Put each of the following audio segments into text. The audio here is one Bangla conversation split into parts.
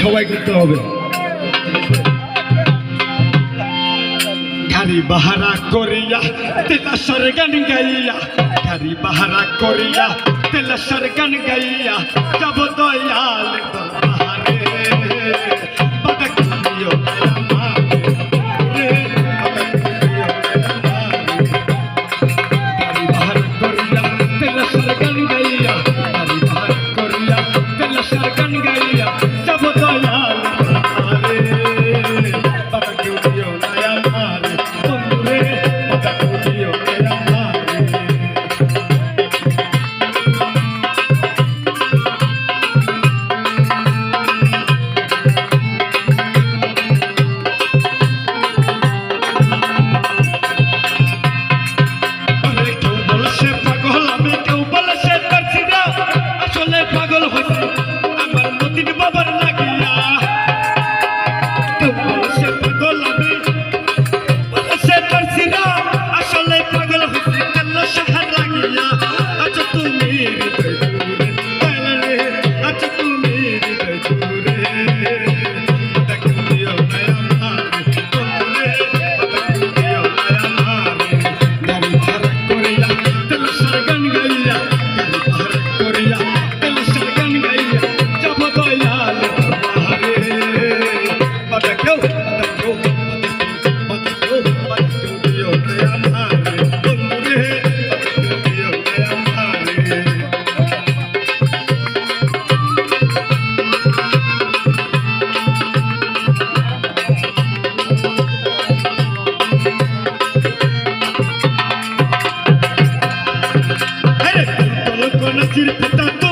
সবাই করতে হবে। গাড়ি বাহারা করিয়া তেলাসার গান গাইয়া। গাড়ি বাহারা করিয়া তেলাসার গান গাইয়া যাব kirpitan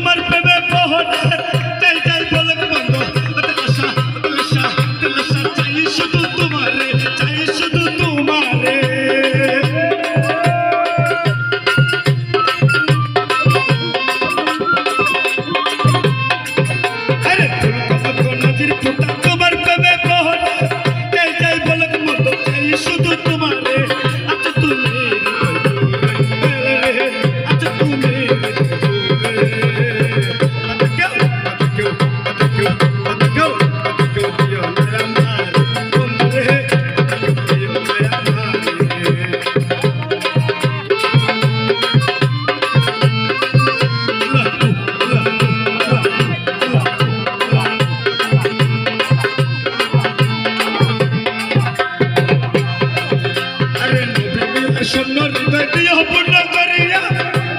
শূন্য হৃদয় দিয়ে অপূর্ণ করিয়া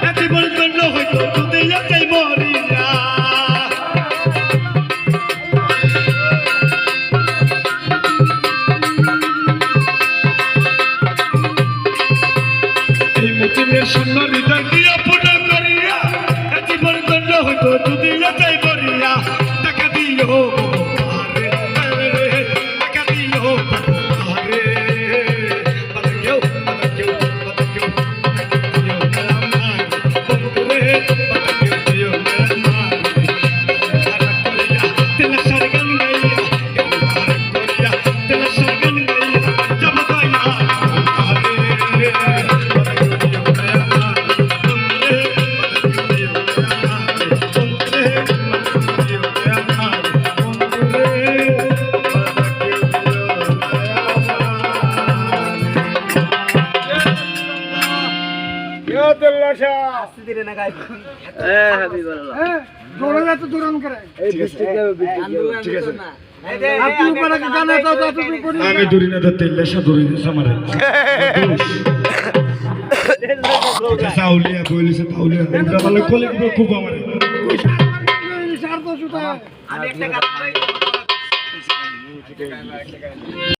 এতে বলতন্য হইত তুতিয়া তাই মরিয়া? এই মতিনের তেল লাশা আস্তে ধীরে না গাই হ্যাঁ হাবিবুল্লাহ। হ্যাঁ দৌড়ে যাচ্ছে দৌড়ান করে। এই বৃষ্টি ঠিক আছে। আমি দৌড়ি না ধরতে লেসা দৌড়ি দিস আমার কইলিছে তাউলিয়া তাহলে কলে কি খুব আমার। আমি একটা